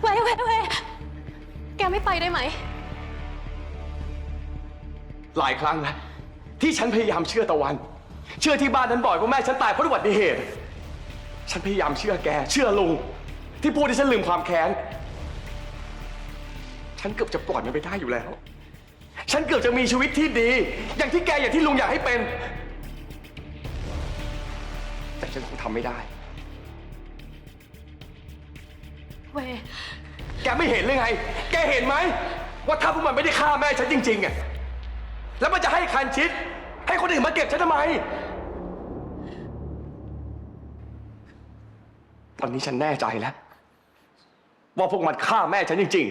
เว้ยเว้ยเว้ยแกไม่ไปได้ไหม หลายครั้งแล้วที่ฉันพยายามเชื่อตะวัน เชื่อที่บ้านนั้นบ่อยว่าแม่ฉันตายเพราะอุบัติเหตุ ฉันพยายามเชื่อแก เชื่อลุง ที่พูดให้ฉันลืมความแค้น ฉันเกือบจะปล่อยมันไปได้อยู่แล้ว ฉันเกือบจะมีชีวิตที่ดี อย่างที่แกอย่างที่ลุงอยากให้เป็น แต่ฉันคงทำไม่ได้ เว้ยแกไม่เห็นเลยไง แกเห็นไหม ว่าถ้าพวกมันไม่ได้ฆ่าแม่ฉันจริงๆอะแล้วมันจะให้คันชิด ให้คนอื่นมาเก็บฉันทำไม ตอนนี้ฉันแน่ใจแล้ว ว่าพวกมันฆ่าแม่ฉันจริง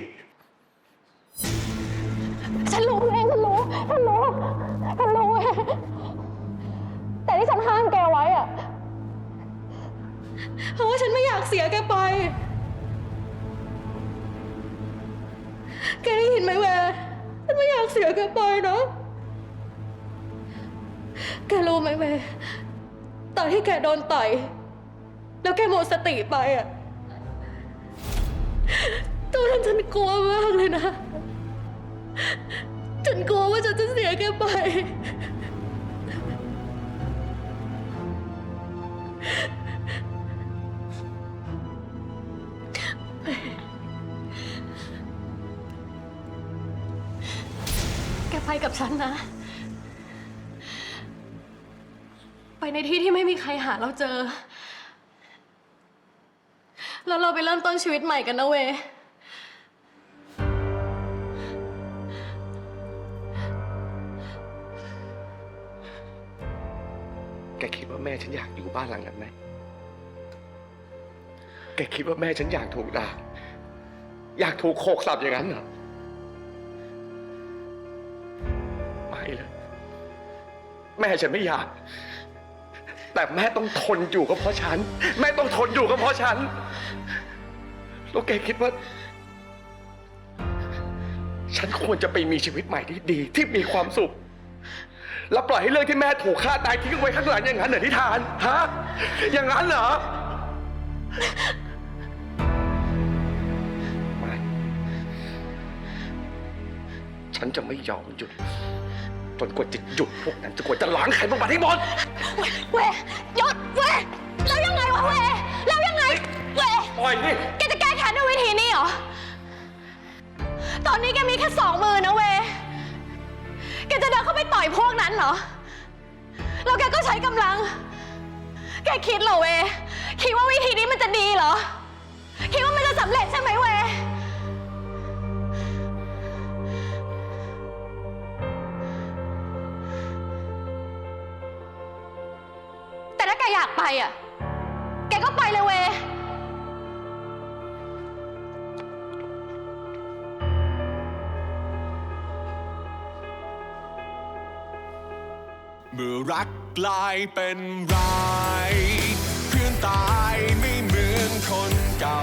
ฉันรู้เองฉันรู้ฉันรู้ฉันรู้เว้ยแต่ที่ฉันห้ามแกไว้อะเพราะว่าฉันไม่อยากเสียแกไป แกได้ยินไหมเวยฉันไม่อยากเสียแกไปนะ แกรู้ไหมเวยตอนที่แกโดนต่อย แล้วแกหมดสติไปอะตอนนั้นฉันกลัวมากเลยนะ ฉันกลัวว่าฉันจะเสียแกไป ไปกับฉันนะ ไปในที่ที่ไม่มีใครหาเราเจอ แล้วเราไปเริ่มต้นชีวิตใหม่กันนะเว แกคิดว่าแม่ฉันอยากอยู่บ้านหลังนั้นไหม แกคิดว่าแม่ฉันอยากถูกด่า อยากถูกโขกสับอย่างนั้นเหรอ เลย แม่ฉันไม่อยาก แต่แม่ต้องทนอยู่ก็เพราะฉัน แม่ต้องทนอยู่ก็เพราะฉัน แล้วแกคิดว่า ฉันควรจะไปมีชีวิตใหม่ที่ดี ที่มีความสุข แล้วปล่อยให้เรื่องที่แม่ถูกฆ่าตายทิ้งไว้ข้างหลังอย่างนั้นเหรอทิทาน ฮะ อย่างนั้นเหรอ ไม่ ฉันจะไม่ยอมหยุด จนกว่าจะหยุดพวกนั้นจนกว่าจะล้างไขพวกมันให้หมด เวยหยุดเวยแล้วยังไงวะเวยแล้วยังไงเวยปล่อยนี่ แกจะแก้แค้นด้วยวิธีนี้เหรอ ตอนนี้แกมีแค่สองมือนะเวยแกจะเดินเข้าไปต่อยพวกนั้นเหรอ แล้วแกก็ใช้กำลัง แกคิดเหรอเวยคิดว่าวิธีนี้มันจะดีเหรอ คิดว่ามันจะสำเร็จใช่ไหม แกอยากไปอะ แกก็ไปเลยเวยเมื่อรักกลายเป็นร้าย เพื่อนตายไม่เหมือนคนเก่า